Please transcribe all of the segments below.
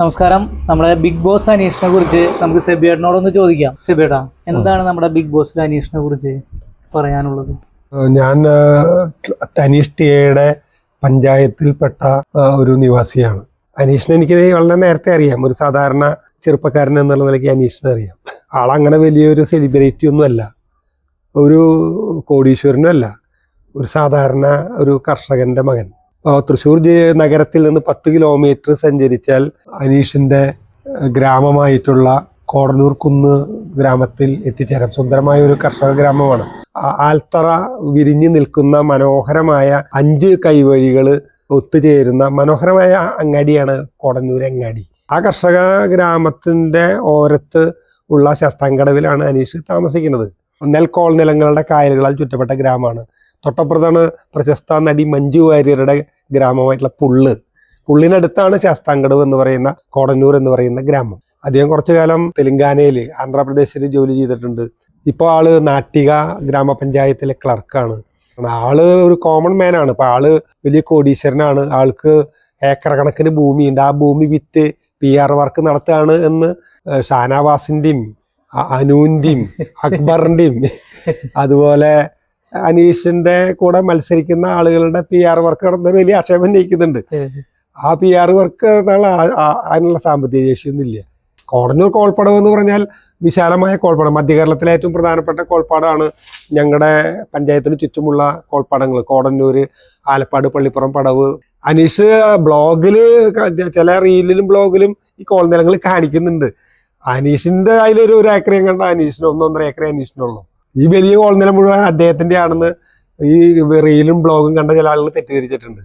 നമസ്കാരം. നമ്മുടെ big boss അനീഷിനെ കുറിച്ച് നമുക്ക് സെബിയേട്ടനോടൊന്ന് ചോദിക്കാം. സെബിയേട്ടാ എന്താണ് നമ്മുടെ ബിഗ് ബോസിലെ അനീഷിനെ കുറിച്ച് പറയാനുള്ളത്? ഞാൻ അനീഷ് ടിയയുടെ പഞ്ചായത്തിൽപ്പെട്ട ഒരു നിവാസിയാണ്. അനീഷിനെ എനിക്ക് വളരെ നേരത്തെ അറിയാം. ഒരു സാധാരണ ചെറുപ്പക്കാരൻ എന്നുള്ള നിലയ്ക്ക് അനീഷിനെ അറിയാം. ആളങ്ങനെ വലിയൊരു സെലിബ്രിറ്റി ഒന്നുമല്ല ഒരു കോടീശ്വരനും അല്ല. ഒരു സാധാരണ ഒരു കർഷകന്റെ മകൻ. തൃശ്ശൂർ നഗരത്തിൽ നിന്ന് പത്ത് കിലോമീറ്റർ സഞ്ചരിച്ചാൽ അനീഷിന്റെ ഗ്രാമമായിട്ടുള്ള കോടന്നൂർ കുന്ന് ഗ്രാമത്തിൽ എത്തിച്ചേരാം. സുന്ദരമായ ഒരു കർഷക ഗ്രാമമാണ്. ആൽത്തറ വിരിഞ്ഞു നിൽക്കുന്ന മനോഹരമായ അഞ്ച് കൈവഴികൾ ഒത്തുചേരുന്ന മനോഹരമായ അങ്ങാടിയാണ് കോടന്നൂർ അങ്ങാടി. ആ കർഷക ഗ്രാമത്തിന്റെ ഓരത്ത് ഉള്ള ശസ്താങ്കടവിലാണ് അനീഷ് താമസിക്കുന്നത്. നെൽക്കോൾ നിലങ്ങളുടെ കായലുകളാൽ ചുറ്റപ്പെട്ട ഗ്രാമമാണ്. തൊട്ടപ്പുറത്താണ് പ്രശസ്ത നടി മഞ്ജു വാര്യരുടെ ഗ്രാമമായിട്ടുള്ള പുള്ള്. പുള്ളിനടുത്താണ് ശാസ്താങ്കടവ് എന്ന് പറയുന്ന കോടന്നൂർ എന്ന് പറയുന്ന ഗ്രാമം. അദ്ദേഹം കുറച്ചു കാലം തെലങ്കാനയിൽ ആന്ധ്രാപ്രദേശിൽ ജോലി ചെയ്തിട്ടുണ്ട്. ഇപ്പോൾ ആൾ നാട്ടിക ഗ്രാമപഞ്ചായത്തിലെ ക്ലർക്കാണ് ആൾ ഒരു കോമൺ മാൻ ആണ്. ഇപ്പൊ ആൾ വലിയ കോടീശ്വരനാണ്. ആൾക്ക് ഏക്കർ കണക്കിന് ഭൂമിയുണ്ട് ആ ഭൂമി വിത്ത് പി ആർ വർക്ക് നടത്തുകയാണ് എന്ന് ഏഹ് ഷാനാവാസിന്റെയും അ- അനൂന്റെയും അക്ബറിന്റെയും അതുപോലെ അനീഷിന്റെ കൂടെ മത്സരിക്കുന്ന ആളുകളുടെ പി ആർ വർക്ക് നടന്ന വലിയ ആക്ഷേപം ഉന്നയിക്കുന്നുണ്ട്. ആ പി ആർ വർക്ക് അതിനുള്ള സാമ്പത്തിക ശേഷിയൊന്നുമില്ല കോടന്നൂർ കോൾപ്പടവ് എന്ന് പറഞ്ഞാൽ വിശാലമായ കോൾപ്പാടം. മധ്യ കേരളത്തിലെ ഏറ്റവും പ്രധാനപ്പെട്ട കോൾപ്പാടാണ് ഞങ്ങളുടെ പഞ്ചായത്തിന് ചുറ്റുമുള്ള കോൾപ്പാടങ്ങൾ കോടന്നൂര് ആലപ്പാട് പള്ളിപ്പുറം പടവ്. അനീഷ് ബ്ലോഗിൽ ചില റീലിലും ബ്ലോഗിലും ഈ കോൾനിലങ്ങൾ കാണിക്കുന്നുണ്ട്. അനീഷിന്റെ അതിലൊരു ഒരു ഏക്കറയും കണ്ട അനീഷിന് ഒന്നൊന്നര ഏക്കറേ അനീഷിനുള്ളൂ. ഈ വലിയ കോളനില മുഴുവൻ അദ്ദേഹത്തിന്റെ ആണെന്ന് ഈ റീലും ബ്ലോഗും കണ്ട ചില ആളുകൾ തെറ്റിദ്ധരിച്ചിട്ടുണ്ട്.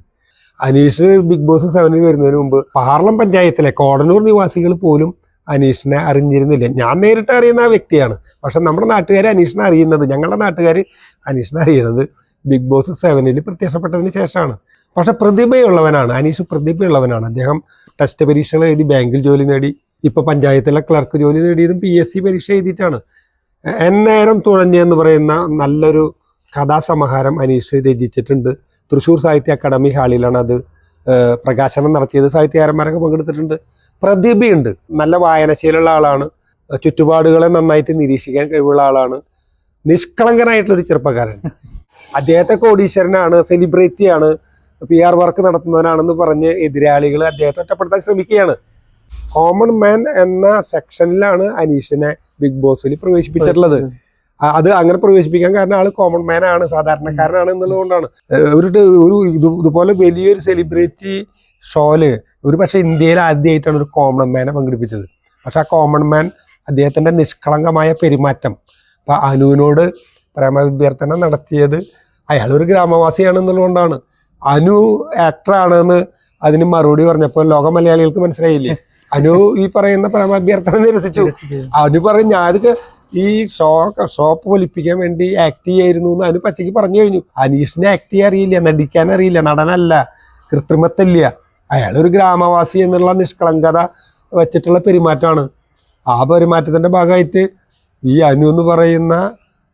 അനീഷ് ബിഗ് ബോസ് സെവനിൽ വരുന്നതിന് മുമ്പ് പാർലം പഞ്ചായത്തിലെ കോടനൂർ നിവാസികൾ പോലും അനീഷിനെ അറിഞ്ഞിരുന്നില്ല. ഞാൻ നേരിട്ട് അറിയുന്ന ആ വ്യക്തിയാണ്. പക്ഷെ നമ്മുടെ നാട്ടുകാർ അനീഷിനെ അറിയുന്നത് ഞങ്ങളുടെ നാട്ടുകാർ അനീഷിനെ അറിയുന്നത് ബിഗ് ബോസ് സെവനിൽ പ്രത്യക്ഷപ്പെട്ടതിന് ശേഷമാണ്. പക്ഷെ പ്രതിഭയുള്ളവനാണ് അനീഷ് പ്രതിഭയുള്ളവനാണ്. അദ്ദേഹം ടെസ്റ്റ് പരീക്ഷകൾ എഴുതി ബാങ്കിൽ ജോലി നേടി ഇപ്പോൾ പഞ്ചായത്തിലെ ക്ലർക്ക് ജോലി നേടിയതും പി എസ് സി പരീക്ഷ എഴുതിയിട്ടാണ്. എന്നേരം തുഴഞ്ഞ് എന്ന് പറയുന്ന നല്ലൊരു കഥാസമാഹാരം അനീഷ് രചിച്ചിട്ടുണ്ട്. തൃശ്ശൂർ സാഹിത്യ അക്കാദമി ഹാളിലാണ് അത് പ്രകാശനം നടത്തിയത്. സാഹിത്യകാരന്മാരൊക്കെ പങ്കെടുത്തിട്ടുണ്ട്. പ്രതിഭയുണ്ട്. നല്ല വായനശീലമുള്ള ആളാണ്. ചുറ്റുപാടുകളെ നന്നായിട്ട് നിരീക്ഷിക്കാൻ കഴിവുള്ള ആളാണ്. നിഷ്കളങ്കനായിട്ടുള്ളൊരു ചെറുപ്പക്കാരൻ. അദ്ദേഹത്തെ കോടീശ്വരനാണ് സെലിബ്രിറ്റിയാണ് പി ആർ വർക്ക് നടത്തുന്നവനാണെന്ന് പറഞ്ഞ് എതിരാളികൾ അദ്ദേഹത്തെ ഒറ്റപ്പെടുത്താൻ ശ്രമിക്കുകയാണ്. കോമൺ മാൻ എന്ന സെക്ഷനിലാണ് അനീഷിനെ ബിഗ് ബോസിൽ പ്രവേശിപ്പിച്ചിട്ടുള്ളത്. അത് അങ്ങനെ പ്രവേശിപ്പിക്കാൻ കാരണം ആൾ കോമൺ മാൻ ആണ് സാധാരണക്കാരനാണ് എന്നുള്ളതുകൊണ്ടാണ്. ഒരു ഒരു ഇതുപോലെ വലിയൊരു സെലിബ്രിറ്റി ഷോയിൽ ഒരു പക്ഷേ ഇന്ത്യയിൽ ആദ്യമായിട്ടാണ് ഒരു കോമൺ മാനെ പങ്കെടുപ്പിച്ചത്. പക്ഷെ ആ കോമൺ മാൻ അദ്ദേഹത്തിന്റെ നിഷ്കളങ്കമായ പെരുമാറ്റം ഇപ്പൊ അനുവിനോട് പ്രേമവിഭ്യർത്ഥന നടത്തിയത് അയാൾ ഒരു ഗ്രാമവാസിയാണ് എന്നുള്ളതുകൊണ്ടാണ്. അനു ആക്ടറാണെന്ന് അതിന് മറുപടി പറഞ്ഞപ്പോൾ ലോക മലയാളികൾക്ക് മനസ്സിലായില്ലേ? അനു ഈ പറയുന്ന പരമാഭ്യർത്ഥന നിരസിച്ചു. അനു പറയും ഞാനത് ഈ ഷോ ഷോപ്പ് ഒലിപ്പിക്കാൻ വേണ്ടി ആക്ട് ചെയ്യായിരുന്നു എന്ന് അനു പച്ചയ്ക്ക് പറഞ്ഞു കഴിഞ്ഞു. അനീഷിനെ ആക്ട് ചെയ്യാൻ അറിയില്ല നടിക്കാൻ അറിയില്ല നടനല്ല കൃത്രിമത്തില്ല. അയാളൊരു ഗ്രാമവാസി എന്നുള്ള നിഷ്കളങ്കത വെച്ചിട്ടുള്ള പെരുമാറ്റമാണ്. ആ പെരുമാറ്റത്തിന്റെ ഭാഗമായിട്ട് ഈ അനു എന്ന് പറയുന്ന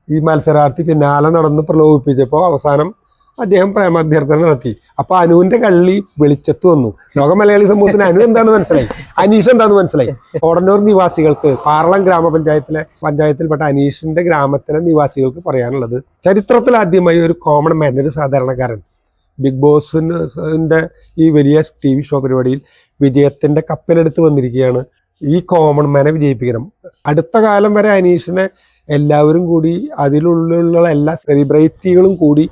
ഈ മത്സരാർത്ഥി പിന്നാലെ നടന്ന് പ്രലോഭിപ്പിച്ചപ്പോൾ അവസാനം അദ്ദേഹം പ്രേമാഭ്യർത്ഥന നടത്തി. അപ്പൊ അനുവിന്റെ കള്ളി വെളിച്ചത്ത് വന്നു. ലോക മലയാളി സമൂഹത്തിന് അനു എന്താന്ന് മനസ്സിലായി? അനീഷ് എന്താന്ന് മനസ്സിലായി? കോടന്നൂർ നിവാസികൾക്ക് പാർളം ഗ്രാമപഞ്ചായത്തിലെ പഞ്ചായത്തിൽപ്പെട്ട അനീഷിന്റെ ഗ്രാമത്തിലെ നിവാസികൾക്ക് പറയാനുള്ളത് ചരിത്രത്തിൽ ആദ്യമായി ഒരു കോമൺ മാൻ ഒരു സാധാരണക്കാരൻ. ബിഗ് ബോസിന്റെ ഈ വലിയ ടി വി ഷോ പരിപാടിയിൽ വിജയത്തിന്റെ കപ്പലെടുത്ത് വന്നിരിക്കുകയാണ്. ഈ കോമൺ മാനെ വിജയിപ്പിക്കണം. അടുത്ത കാലം വരെ അനീഷിനെ എല്ലാവരും കൂടി അതിലുള്ള എല്ലാ സെലിബ്രിറ്റികളും കൂടി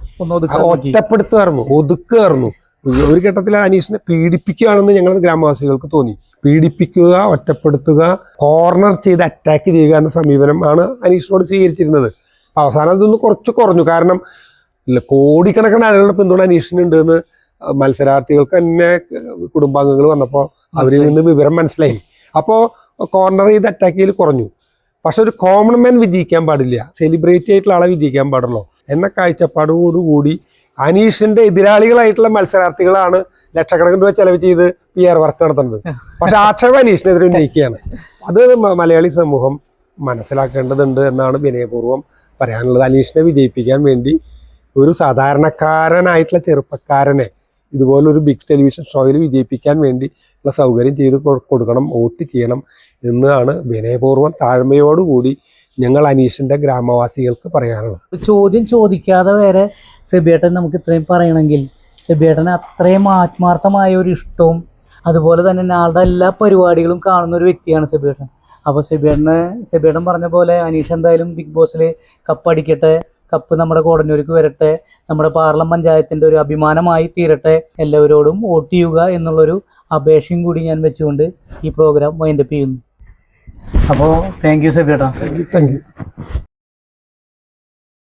ഒറ്റപ്പെടുത്തുമായിരുന്നു ഒതുക്കുമായിരുന്നു. ഒരു ഘട്ടത്തിൽ അനീഷിനെ പീഡിപ്പിക്കുകയാണെന്ന് ഞങ്ങൾ ഗ്രാമവാസികൾക്ക് തോന്നി. പീഡിപ്പിക്കുക ഒറ്റപ്പെടുത്തുക കോർണർ ചെയ്ത് അറ്റാക്ക് ചെയ്യുക എന്ന സമീപനമാണ് അനീഷിനോട് സ്വീകരിച്ചിരുന്നത്. അവസാനം അതൊന്ന് കുറച്ച് കുറഞ്ഞു. കാരണം കോടിക്കണക്കിന് ആളുകളുടെ പിന്തുണ അനീഷിനുണ്ട് എന്ന് മത്സരാർത്ഥികൾക്ക് തന്നെ കുടുംബാംഗങ്ങൾ വന്നപ്പോൾ അവരിൽ നിന്ന് വിവരം മനസ്സിലായി. അപ്പോൾ കോർണർ ചെയ്ത് അറ്റാക്ക് ചെയ്യൽ കുറഞ്ഞു. പക്ഷെ ഒരു കോമൺ മാൻ വിജയിക്കാൻ പാടില്ല. സെലിബ്രേറ്റി ആയിട്ടുള്ള ആളെ വിജയിക്കാൻ പാടുള്ളൂ. എന്ന കാഴ്ചപ്പാടോടുകൂടി അനീഷിന്റെ എതിരാളികളായിട്ടുള്ള മത്സരാർത്ഥികളാണ് ലക്ഷക്കണക്കിന് രൂപ ചെലവ് ചെയ്ത് പി ആർ വർക്ക് നടത്തുന്നത്. പക്ഷെ ആക്ഷേപം അനീഷിനെതിരെ ഉന്നയിക്കുകയാണ്. അത് മലയാളി സമൂഹം മനസ്സിലാക്കേണ്ടതുണ്ട് എന്നാണ് വിനയപൂർവം പറയാനുള്ളത്. അനീഷിനെ വിജയിപ്പിക്കാൻ വേണ്ടി ഒരു സാധാരണക്കാരനായിട്ടുള്ള ചെറുപ്പക്കാരനെ ഇതുപോലൊരു ബിഗ് ടെലിവിഷൻ ഷോയിൽ വിജയിപ്പിക്കാൻ വേണ്ടി ഉള്ള സൗകര്യം ചെയ്ത് കൊടുക്കണം വോട്ട് ചെയ്യണം എന്നാണ് വിനയപൂർവം താഴ്മയോടുകൂടി ഞങ്ങൾ അനീഷിന്റെ ഗ്രാമവാസികൾക്ക് പറയാനുള്ളത്. ചോദ്യം ചോദിക്കാതെ വരെ സെബിയേട്ടൻ നമുക്ക് ഇത്രയും പറയണമെങ്കിൽ സെബിയേട്ടന് അത്രയും ആത്മാർത്ഥമായ ഒരു ഇഷ്ടവും അതുപോലെ തന്നെ ആളുടെ എല്ലാ പരിപാടികളും കാണുന്ന ഒരു വ്യക്തിയാണ് സെബിയേട്ടൻ. അപ്പോൾ സെബിയേട്ടന് സെബിയേട്ടൻ പറഞ്ഞ പോലെ അനീഷ് എന്തായാലും ബിഗ് ബോസിൽ കപ്പടിക്കട്ടെ കപ്പ് നമ്മുടെ കോടന്നൂർക്ക് വരട്ടെ നമ്മുടെ പാർലം പഞ്ചായത്തിന്റെ ഒരു അഭിമാനമായി തീരട്ടെ. എല്ലാവരോടും വോട്ട് ചെയ്യുക എന്നുള്ളൊരു അപേക്ഷയും കൂടി ഞാൻ വെച്ചുകൊണ്ട് ഈ പ്രോഗ്രാം വൈൻഡപ്പ് ചെയ്യുന്നു. അപ്പോൾ താങ്ക് യു സെബിയേട്ടാ. Thank you